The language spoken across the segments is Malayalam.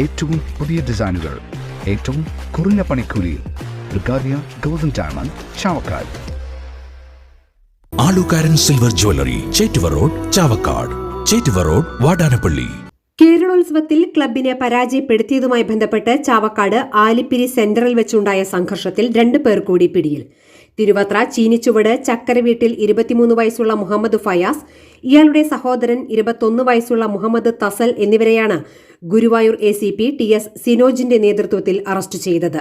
ഏറ്റവും പുതിയ ഡിസൈനുകൾ ഏറ്റവും കുറഞ്ഞ പണിക്കൂലിയിൽ ബ്രിഗാദിയ golden diamond Chavakkad. Alukkaran silver jewellery Chettuva road Chavakkad. Chettuva road Vadanappally. കേരളോത്സവത്തിൽ ക്ലബിനെ പരാജയപ്പെടുത്തിയതുമായി ബന്ധപ്പെട്ട് ചാവക്കാട് ആലിപ്പിരി സെന്ററിൽ വെച്ചുണ്ടായ സംഘർഷത്തിൽ രണ്ട് പേർ കൂടി പിടിയിൽ. തിരുവത്ര ചീനിച്ചുവട് ചക്കരവീട്ടിൽ ഇരുപത്തിമൂന്ന് വയസ്സുള്ള മുഹമ്മദ് ഫയാസ് ഇയാളുടെ സഹോദരൻ ഇരുപത്തൊന്ന് വയസ്സുള്ള മുഹമ്മദ് തസൽ എന്നിവരെയാണ് Guruvayur A C P T S സിനോജിന്റെ നേതൃത്വത്തിൽ അറസ്റ്റ് ചെയ്തത്.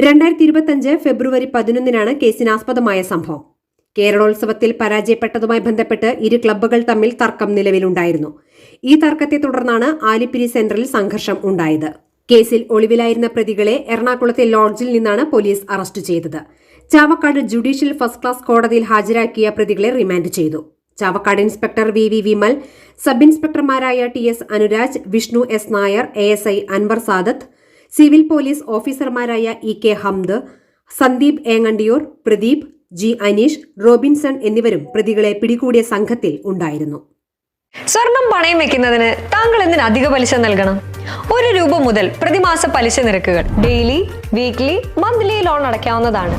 രണ്ടായിരത്തി ഇരുപത്തിയഞ്ച് ഫെബ്രുവരി പതിനൊന്നിനാണ് കേസിനാസ്പദമായ സംഭവം. കേരളോത്സവത്തിൽ പരാജയപ്പെട്ടതുമായി ബന്ധപ്പെട്ട് ഇരു ക്ലബ്ബുകൾ തമ്മിൽ തർക്കം നിലവിലുണ്ടായിരുന്നു. ഈ തർക്കത്തെ തുടർന്നാണ് ആലിപ്പിരി സെന്ററിൽ സംഘർഷം ഉണ്ടായത്. കേസിൽ ഒളിവിലായിരുന്ന പ്രതികളെ എറണാകുളത്തെ ലോഡ്ജിൽ നിന്നാണ് പോലീസ് അറസ്റ്റ് ചെയ്തത്. ചാവക്കാട് ജുഡീഷ്യൽ ഫസ്റ്റ് ക്ലാസ് കോടതിയിൽ ഹാജരാക്കിയ പ്രതികളെ റിമാൻഡ് ചെയ്തു. Chavakkad inspector V V Vimal sub ഇൻസ്പെക്ടർമാരായ T S Anuraj Vishnu S Nair A S I Anwar Sadath civil police ഓഫീസർമാരായ E K Hamd Sandeep Engandiyur Pradeep G Aneesh Robinson എന്നിവരും പ്രതികളെ പിടികൂടിയ സംഘത്തിൽ ഉണ്ടായിരുന്നു. സ്വർണം പണയം വെക്കുന്നതിന് താങ്കൾ എന്തിന് അധിക പലിശ നൽകണം? ഒരു രൂപ മുതൽ പ്രതിമാസ പലിശ നിരക്കുകൾ ഡെയിലി വീക്ക്ലി മന്ത്ലി ലോൺ അടയ്ക്കാവുന്നതാണ്.